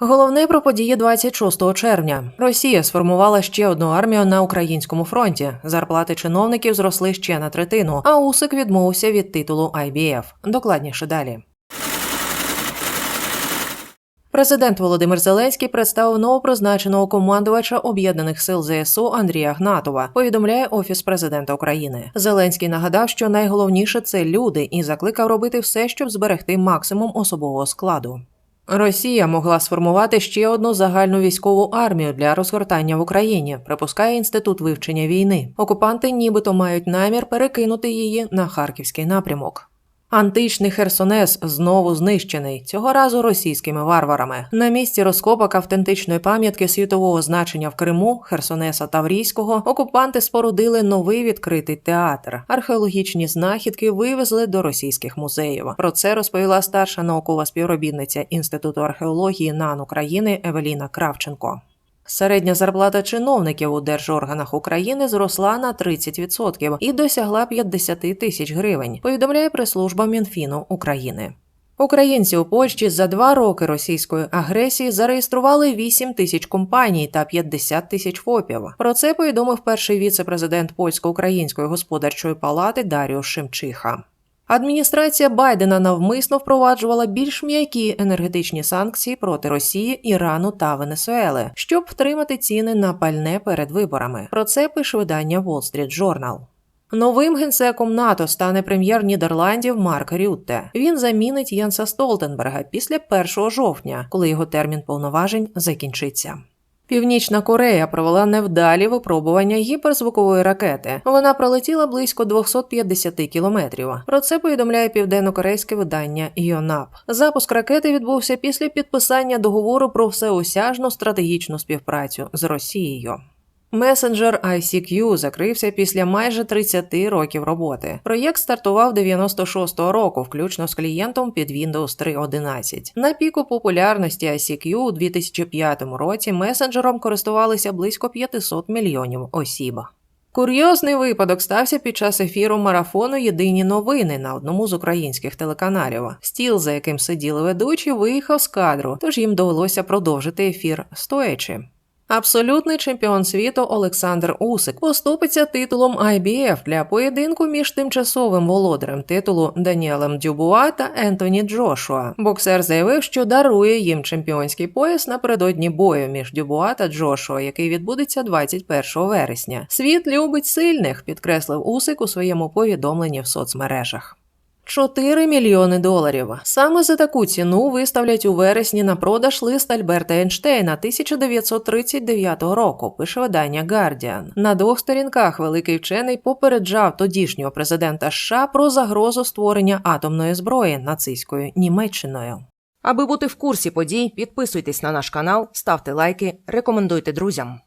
Головне про події 26 червня. Росія сформувала ще одну армію на українському фронті. Зарплати чиновників зросли ще на третину, а Усик відмовився від титулу IBF. Докладніше далі. Президент Володимир Зеленський представив новопризначеного командувача об'єднаних сил ЗСУ Андрія Гнатова. Повідомляє офіс президента України. Зеленський нагадав, що найголовніше це люди, і закликав робити все, щоб зберегти максимум особового складу. Росія могла сформувати ще одну загальну військову армію для розгортання в Україні, припускає інститут вивчення війни. Окупанти нібито мають намір перекинути її на харківський напрямок. Античний Херсонес знову знищений цього разу російськими варварами. На місці розкопок автентичної пам'ятки світового значення в Криму Херсонеса Таврійського окупанти спорудили новий відкритий театр. Археологічні знахідки вивезли до російських музеїв. Про це розповіла старша наукова співробітниця Інституту археології НАН України Евеліна Кравченко. Середня зарплата чиновників у держорганах України зросла на 30% і досягла 50 тисяч гривень. Повідомляє прес-служба Мінфіну України. Українці у Польщі за два роки російської агресії зареєстрували 8 тисяч компаній та 50 тисяч ФОПів. Про це повідомив перший віце-президент польсько-української господарчої палати Даріо Шемчиха. Адміністрація Байдена навмисно впроваджувала більш м'які енергетичні санкції проти Росії, Ірану та Венесуели, щоб втримати ціни на пальне перед виборами. Про це пише видання Wall Street Journal. Новим генсеком НАТО стане прем'єр Нідерландів Марк Рютте. Він замінить Єнса Столтенберга після 1 жовтня, коли його термін повноважень закінчиться. Північна Корея провела невдалі випробування гіперзвукової ракети. Вона пролетіла близько 250 кілометрів. Про це повідомляє південно-корейське видання Йонап. Запуск ракети відбувся після підписання договору про всеосяжну стратегічну співпрацю з Росією. Месенджер ICQ закрився після майже 30 років роботи. Проєкт стартував 96-го року, включно з клієнтом під Windows 3.11. На піку популярності ICQ у 2005 році месенджером користувалися близько 500 мільйонів осіб. Курйозний випадок стався під час ефіру марафону Єдині новини на одному з українських телеканалів. Стіл, за яким сиділи ведучі, виїхав з кадру, тож їм довелося продовжити ефір стоячи. Абсолютний чемпіон світу Олександр Усик поступиться титулом IBF для поєдинку між тимчасовим володарем титулу Даніелем Дюбуа та Ентоні Джошуа. Боксер заявив, що дарує їм чемпіонський пояс напередодні бою між Дюбуа та Джошуа, який відбудеться 21 вересня. Світ любить сильних, підкреслив Усик у своєму повідомленні в соцмережах. 4 мільйони доларів. Саме за таку ціну виставлять у вересні на продаж лист Альберта Ейнштейна 1939 року. Пише видання Guardian. На двох сторінках великий вчений попереджав тодішнього президента США про загрозу створення атомної зброї нацистською Німеччиною. Аби бути в курсі подій, підписуйтесь на наш канал, ставте лайки, рекомендуйте друзям.